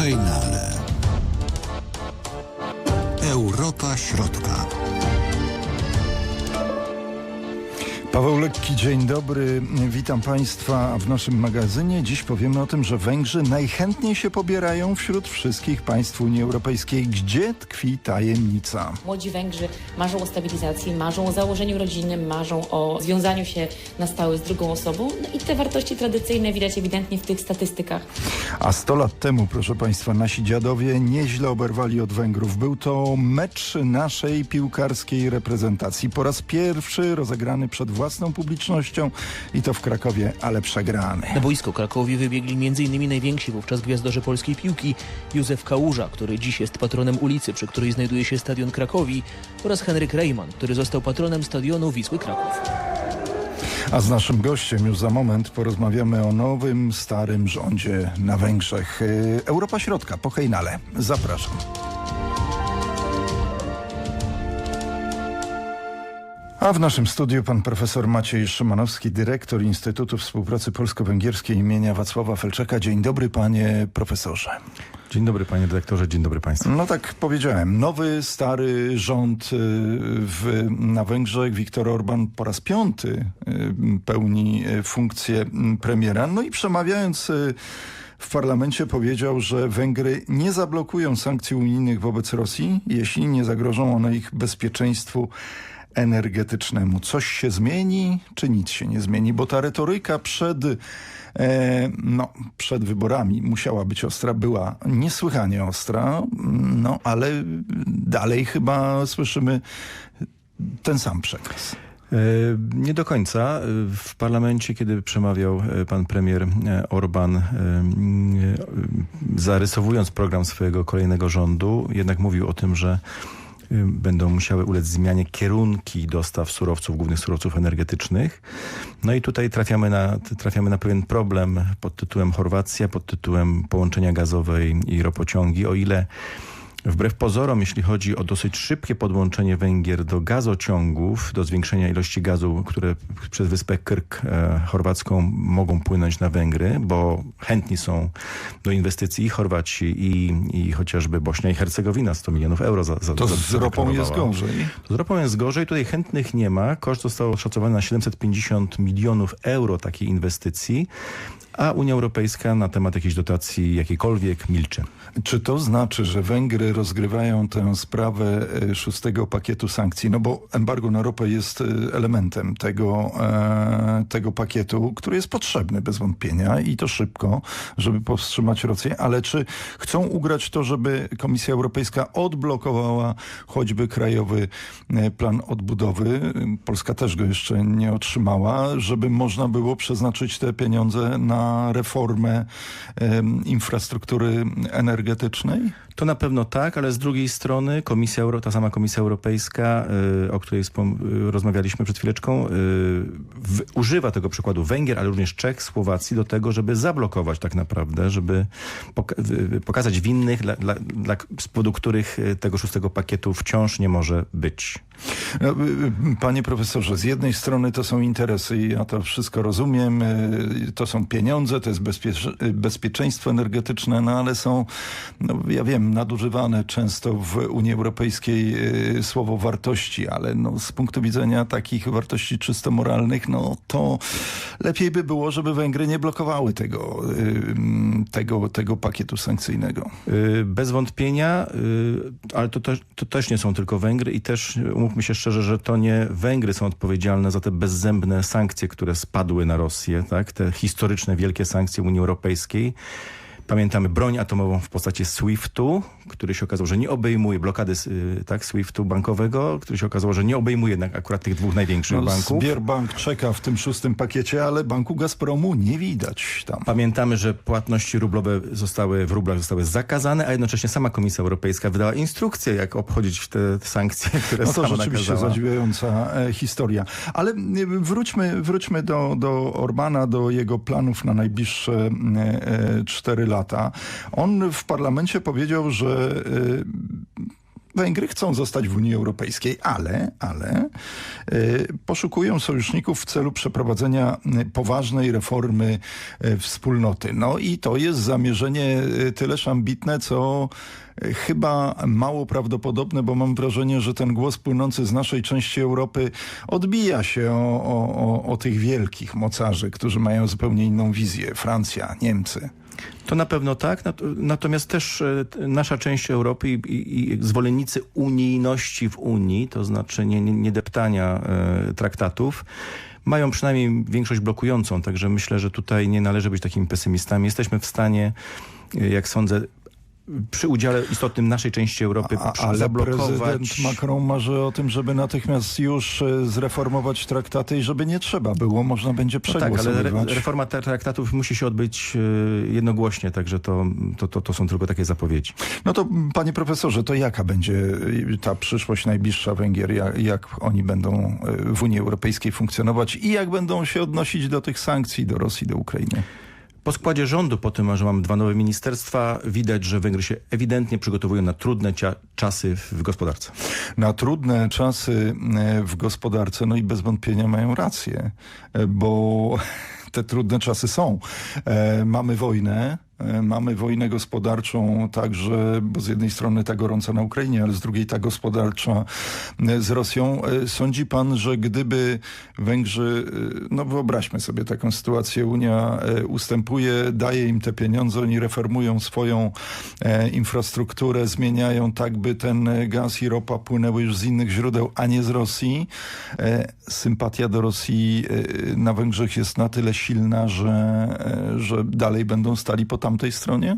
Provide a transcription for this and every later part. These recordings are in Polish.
hejnale. Lekki, dzień dobry. Witam Państwa w naszym magazynie. Dziś powiemy o tym, że Węgrzy najchętniej się pobierają wśród wszystkich państw Unii Europejskiej. Gdzie tkwi tajemnica? Młodzi Węgrzy marzą o stabilizacji, marzą o założeniu rodziny, marzą o związaniu się na stałe z drugą osobą no i te wartości tradycyjne widać ewidentnie w tych statystykach. A 100 lat temu, proszę Państwa, nasi dziadowie nieźle oberwali od Węgrów. Był to mecz naszej piłkarskiej reprezentacji. Po raz pierwszy rozegrany przed własną publicznością i to w Krakowie, ale przegrany. Na boisko Krakowie wybiegli m.in. najwięksi wówczas gwiazdorzy polskiej piłki Józef Kałuża, który dziś jest patronem ulicy, przy której znajduje się stadion Krakowi oraz Henryk Rejman, który został patronem stadionu Wisły Kraków. A z naszym gościem już za moment porozmawiamy o nowym, starym rządzie na Węgrzech. Yy, Europa Środka po Hejnale. Zapraszam. A w naszym studiu pan profesor Maciej Szymanowski, dyrektor Instytutu Współpracy Polsko-Węgierskiej imienia Wacława Felczaka. Dzień dobry panie profesorze. Dzień dobry panie dyrektorze, dzień dobry państwu. No tak powiedziałem, nowy, stary rząd y, w, na Węgrzech, Viktor Orban po raz piąty y, pełni y, funkcję premiera. No i przemawiając w parlamencie powiedział, że Węgry nie zablokują sankcji unijnych wobec Rosji, jeśli nie zagrożą one ich bezpieczeństwu energetycznemu. Coś się zmieni, czy nic się nie zmieni? Bo ta retoryka przed, e, no, przed wyborami musiała być ostra, była niesłychanie ostra, no ale dalej chyba słyszymy ten sam przekaz. Nie do końca. W parlamencie, kiedy przemawiał pan premier Orban, zarysowując program swojego kolejnego rządu, jednak mówił o tym, że będą musiały ulec zmianie kierunki dostaw surowców, głównych surowców energetycznych. No i tutaj trafiamy na, trafiamy na pewien problem pod tytułem Chorwacja, pod tytułem połączenia gazowe i ropociągi. O ile Wbrew pozorom, jeśli chodzi o dosyć szybkie podłączenie Węgier do gazociągów, do zwiększenia ilości gazu, które przez wyspę Krk e, chorwacką mogą płynąć na Węgry, bo chętni są do inwestycji i Chorwaci i, i chociażby Bośnia i Hercegowina 100 milionów euro za, za To z ropą jest gorzej. To z ropą jest gorzej. Tutaj chętnych nie ma. Koszt został oszacowany na 750 milionów euro takiej inwestycji a Unia Europejska na temat jakiejś dotacji jakiejkolwiek milczy. Czy to znaczy, że Węgry rozgrywają tę sprawę e, szóstego pakietu sankcji? No bo embargo na ropę jest e, elementem tego, e, tego pakietu, który jest potrzebny bez wątpienia i to szybko, żeby powstrzymać Rosję, ale czy chcą ugrać to, żeby Komisja Europejska odblokowała choćby krajowy plan odbudowy? Polska też go jeszcze nie otrzymała, żeby można było przeznaczyć te pieniądze na reformę infrastruktury energetycznej? To na pewno tak, ale z drugiej strony Komisja Euro, ta sama Komisja Europejska, y, o której y, rozmawialiśmy przed chwileczką, y, używa tego przykładu Węgier, ale również Czech, Słowacji do tego, żeby zablokować tak naprawdę, żeby poka pokazać winnych, dla, dla, dla, z powodu których tego szóstego pakietu wciąż nie może być. No, panie profesorze, z jednej strony to są interesy ja to wszystko rozumiem, to są pieniądze, to jest bezpiecze bezpieczeństwo energetyczne, no ale są, no ja wiem, nadużywane często w Unii Europejskiej y, słowo wartości, ale no, z punktu widzenia takich wartości czysto moralnych, no to lepiej by było, żeby Węgry nie blokowały tego, y, tego, tego pakietu sankcyjnego. Y, bez wątpienia, ale to to też nie są tylko Węgry i też umówmy się szczerze, że to nie Węgry są odpowiedzialne za te bezzębne sankcje, które spadły na Rosję, tak? te historyczne wielkie sankcje Unii Europejskiej. Pamiętamy broń atomową w postaci SWIFT-u, który się okazał, że nie obejmuje blokady y, tak, SWIFT-u bankowego, który się okazał, że nie obejmuje akurat tych dwóch największych no, banków. Sbierbank czeka w tym szóstym pakiecie, ale banku Gazpromu nie widać tam. Pamiętamy, że płatności rublowe zostały w rublach zostały zakazane, a jednocześnie sama Komisja Europejska wydała instrukcję, jak obchodzić te sankcje, które no to rzeczywiście nakazała. zadziwiająca e, historia. Ale e, wróćmy, wróćmy do, do Orbana, do jego planów na najbliższe cztery lata. On w parlamencie powiedział, że Węgry chcą zostać w Unii Europejskiej, ale, ale y, poszukują sojuszników w celu przeprowadzenia y, poważnej reformy y, wspólnoty. No i to jest zamierzenie y, tyleż ambitne, co y, chyba mało prawdopodobne, bo mam wrażenie, że ten głos płynący z naszej części Europy odbija się o, o, o tych wielkich mocarzy, którzy mają zupełnie inną wizję. Francja, Niemcy. To na pewno tak, nat- natomiast też e, nasza część Europy i, zwolennicy unijności w Unii, to znaczy nie, nie, nie deptania e, traktatów, mają przynajmniej większość blokującą, także myślę, że tutaj nie należy być takimi pesymistami. Jesteśmy w stanie, e, jak sądzę, przy udziale istotnym naszej części Europy A, ale zablokować... prezydent Macron marzy o tym, żeby natychmiast już e, zreformować traktaty i żeby nie trzeba było, można będzie No tak, ale re, reforma tra- traktatów musi się odbyć e, jednogłośnie, także to, to, to, to są tylko takie zapowiedzi. No to panie profesorze, to jaka będzie y, ta przyszłość najbliższa Węgier? Jak, jak oni będą w Unii Europejskiej funkcjonować i jak będą się odnosić do tych sankcji do Rosji, do Ukrainy? Po składzie rządu, po tym, że mamy dwa nowe ministerstwa, widać, że Węgry się ewidentnie przygotowują na trudne czasy w, gospodarce. Na trudne czasy e, w gospodarce, no i bez wątpienia mają rację, e, bo te trudne czasy są. E, Mamy wojnę, mamy wojnę gospodarczą także, bo z jednej strony ta gorąca na Ukrainie, ale z drugiej ta gospodarcza e, z Rosją. E, Sądzi pan, że gdyby Węgrzy, e, no wyobraźmy sobie taką sytuację, Unia e, ustępuje, daje im te pieniądze, oni reformują swoją e, infrastrukturę, zmieniają tak, by ten e, gaz i ropa płynęły już z innych źródeł, a nie z Rosji. E, Sympatia do Rosji e, na Węgrzech jest na tyle silna, że, e, że dalej będą stali po tamtej stronie?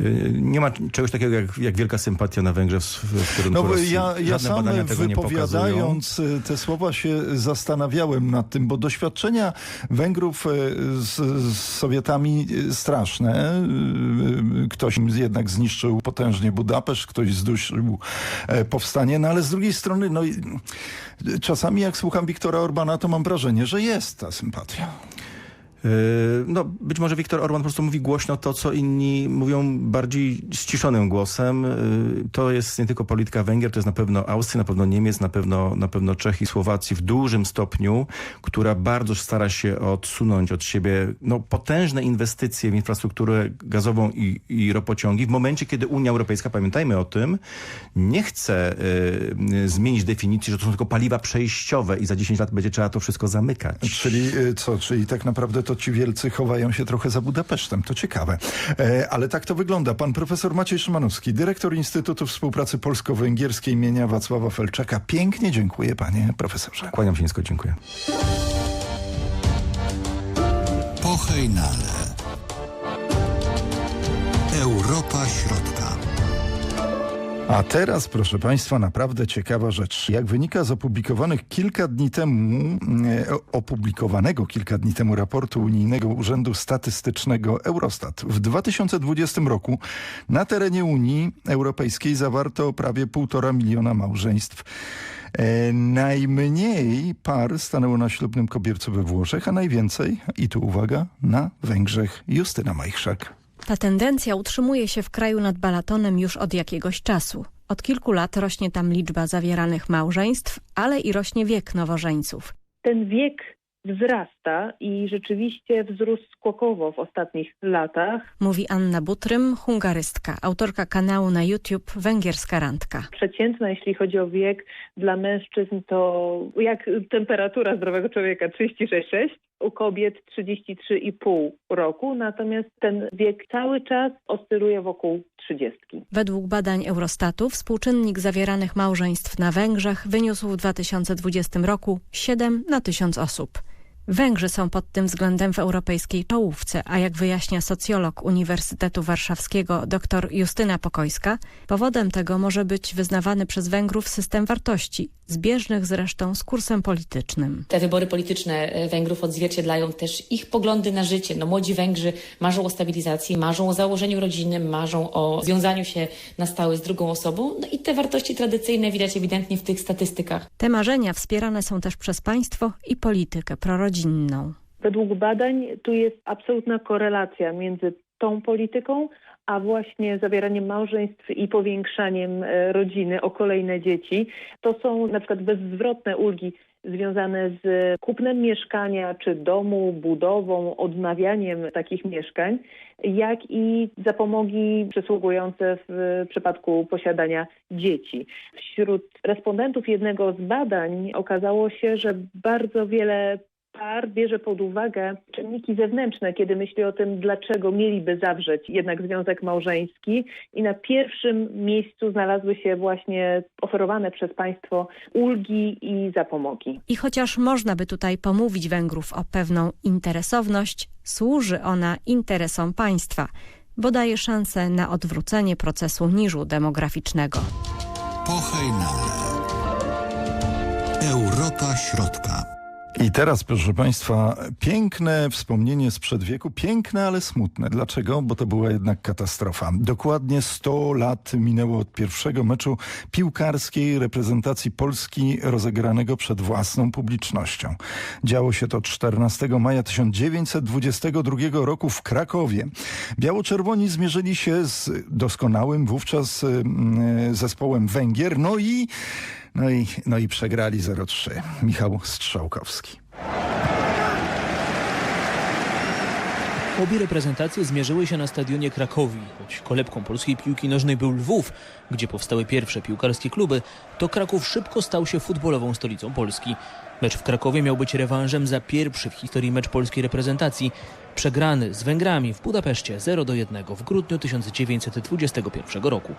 Y, Nie ma czegoś takiego jak, jak wielka sympatia na Węgrzech w, w kierunku No Rosji. ja, ja sam badania tego nie pokazują. wypowiadając y, te słowa się zastanawiałem nad tym, bo doświadczenia Węgrów y, z, z Sowietami straszne. Ktoś im jednak zniszczył potężnie Budapeszt, ktoś zdusił e, powstanie, no ale z drugiej strony no, czasami jak słucham Wiktora Orbana, to mam wrażenie, że jest ta sympatia. Y, No, być może Viktor Orban po prostu mówi głośno to, co inni mówią bardziej ściszonym głosem. Y, To jest nie tylko polityka Węgier, to jest na pewno Austria, na pewno Niemiec, na pewno, na pewno Czech i Słowacji w dużym stopniu, która bardzo stara się odsunąć od siebie no, potężne inwestycje w infrastrukturę gazową i, i ropociągi w momencie, kiedy Unia Europejska, pamiętajmy o tym, nie chce y, zmienić definicji, że to są tylko paliwa przejściowe i za 10 lat będzie trzeba to wszystko zamykać. Czyli co? Czyli tak naprawdę to ci wielcy chowają się trochę za Budapesztem. To ciekawe. E, ale tak to wygląda. Pan profesor Maciej Szymanowski, dyrektor Instytutu Współpracy Polsko-Węgierskiej imienia Wacława Felczaka. Pięknie dziękuję panie profesorze. Kłaniam się nisko, dziękuję. Po A teraz, proszę Państwa, naprawdę ciekawa rzecz. Jak wynika z opublikowanych kilka dni temu, e, opublikowanego kilka dni temu raportu Unijnego Urzędu Statystycznego Eurostat, w 2020 roku na terenie Unii Europejskiej zawarto prawie półtora miliona małżeństw. E, najmniej par stanęło na ślubnym kobiercu we Włoszech, a najwięcej, i tu uwaga, na Węgrzech. Justyna Majchrzak. Ta tendencja utrzymuje się w kraju nad Balatonem już od jakiegoś czasu. Od kilku lat rośnie tam liczba zawieranych małżeństw, ale i rośnie wiek nowożeńców. ten wiek wzrasta i rzeczywiście wzrósł skokowo w ostatnich latach. Mówi Anna Butrym, hungarystka, autorka kanału na YouTube Węgierska Randka. Przeciętna, jeśli chodzi o wiek dla mężczyzn, to jak temperatura zdrowego człowieka 36,6, u kobiet 33,5 roku, natomiast ten wiek cały czas oscyluje wokół 30. Według badań Eurostatu współczynnik zawieranych małżeństw na Węgrzech wyniósł w 2020 roku 7 na 1000 osób. Węgrzy są pod tym względem w europejskiej czołówce, a jak wyjaśnia socjolog Uniwersytetu Warszawskiego dr Justyna Pokojska, powodem tego może być wyznawany przez Węgrów system wartości, zbieżnych zresztą z kursem politycznym. Te wybory polityczne e, Węgrów odzwierciedlają też ich poglądy na życie. No, młodzi Węgrzy marzą o stabilizacji, marzą o założeniu rodziny, marzą o związaniu się na stałe z drugą osobą. No i te wartości tradycyjne widać ewidentnie w tych statystykach. Te marzenia wspierane są też przez państwo i politykę prorodzinną. Według badań tu jest absolutna korelacja między tą polityką, a właśnie zawieraniem małżeństw i powiększaniem e, rodziny o kolejne dzieci. To są na przykład bezzwrotne ulgi związane z kupnem mieszkania czy domu, budową, odnawianiem takich mieszkań, jak i zapomogi przysługujące w przypadku posiadania dzieci. Wśród respondentów jednego z badań okazało się, że bardzo wiele par bierze pod uwagę czynniki zewnętrzne, kiedy myśli o tym, dlaczego mieliby zawrzeć jednak związek małżeński i na pierwszym miejscu znalazły się właśnie oferowane przez państwo ulgi i zapomogi. I chociaż można by tutaj pomówić Węgrów o pewną interesowność, służy ona interesom państwa, bo daje szansę na odwrócenie procesu niżu demograficznego. Pochejnale. Europa Środka. I teraz, proszę Państwa, piękne wspomnienie sprzed wieku, piękne, ale smutne. Dlaczego? Bo to była jednak katastrofa. Dokładnie 100 lat minęło od pierwszego meczu piłkarskiej reprezentacji Polski rozegranego przed własną publicznością. Działo się to 14 maja 1922 roku w Krakowie. Biało-czerwoni zmierzyli się z doskonałym wówczas y, zespołem Węgier, no i no i, no i przegrali 0-3. Michał Strzałkowski. Obie reprezentacje zmierzyły się na stadionie Krakowi. Choć kolebką polskiej piłki nożnej był Lwów, gdzie powstały pierwsze piłkarskie kluby, to Kraków szybko stał się futbolową stolicą Polski. Mecz w Krakowie miał być rewanżem za pierwszy w historii mecz polskiej reprezentacji. Przegrany z Węgrami w Budapeszcie 0 do 1 w grudniu 1921 roku.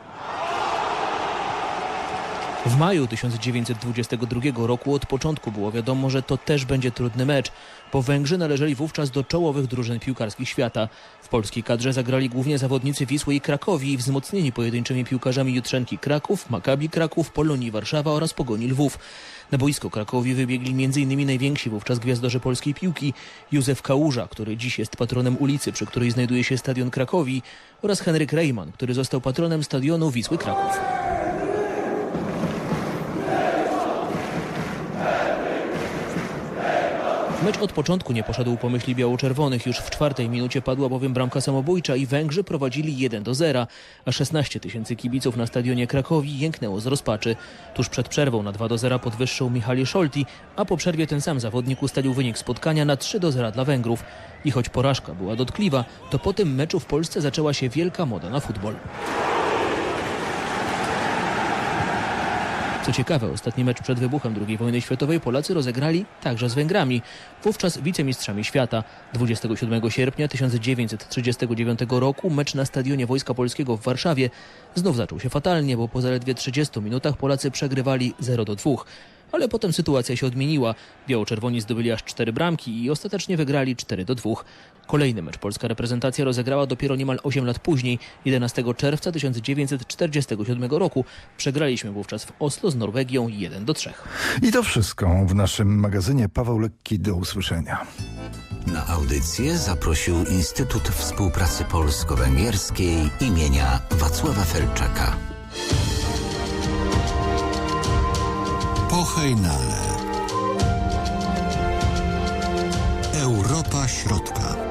W maju 1922 roku od początku było wiadomo, że to też będzie trudny mecz, bo Węgrzy należeli wówczas do czołowych drużyn piłkarskich świata. W polskiej kadrze zagrali głównie zawodnicy Wisły i Krakowi wzmocnieni pojedynczymi piłkarzami Jutrzenki Kraków, Makabi Kraków, Polonii Warszawa oraz Pogoni Lwów. Na boisko Krakowi wybiegli m.in. najwięksi wówczas gwiazdorzy polskiej piłki Józef Kałuża, który dziś jest patronem ulicy, przy której znajduje się stadion Krakowi oraz Henryk Reimann, który został patronem stadionu Wisły Kraków. Mecz od początku nie poszedł po myśli biało-czerwonych. Już w czwartej minucie padła bowiem bramka samobójcza i Węgrzy prowadzili 1 do 0, a 16 tysięcy kibiców na stadionie Krakowi jęknęło z rozpaczy. Tuż przed przerwą na 2 do 0 podwyższył Michali Szolti, a po przerwie ten sam zawodnik ustalił wynik spotkania na 3 do 0 dla Węgrów. I choć porażka była dotkliwa, to po tym meczu w Polsce zaczęła się wielka moda na futbol. Co ciekawe, ostatni mecz przed wybuchem II wojny światowej Polacy rozegrali także z Węgrami, wówczas wicemistrzami świata. 27 sierpnia 1939 roku mecz na stadionie Wojska Polskiego w Warszawie znów zaczął się fatalnie, bo po zaledwie 30 minutach Polacy przegrywali 0 do 2. Ale potem sytuacja się odmieniła. Biało-czerwoni zdobyli aż cztery bramki i ostatecznie wygrali 4 do 2. Kolejny mecz polska reprezentacja rozegrała dopiero niemal 8 lat później, 11 czerwca 1947 roku. Przegraliśmy wówczas w Oslo z Norwegią 1 do 3. I to wszystko w naszym magazynie. Paweł Lekki, do usłyszenia. Na audycję zaprosił Instytut Współpracy Polsko-Węgierskiej imienia Wacława Felczaka. Pochejnale. Europa Środka.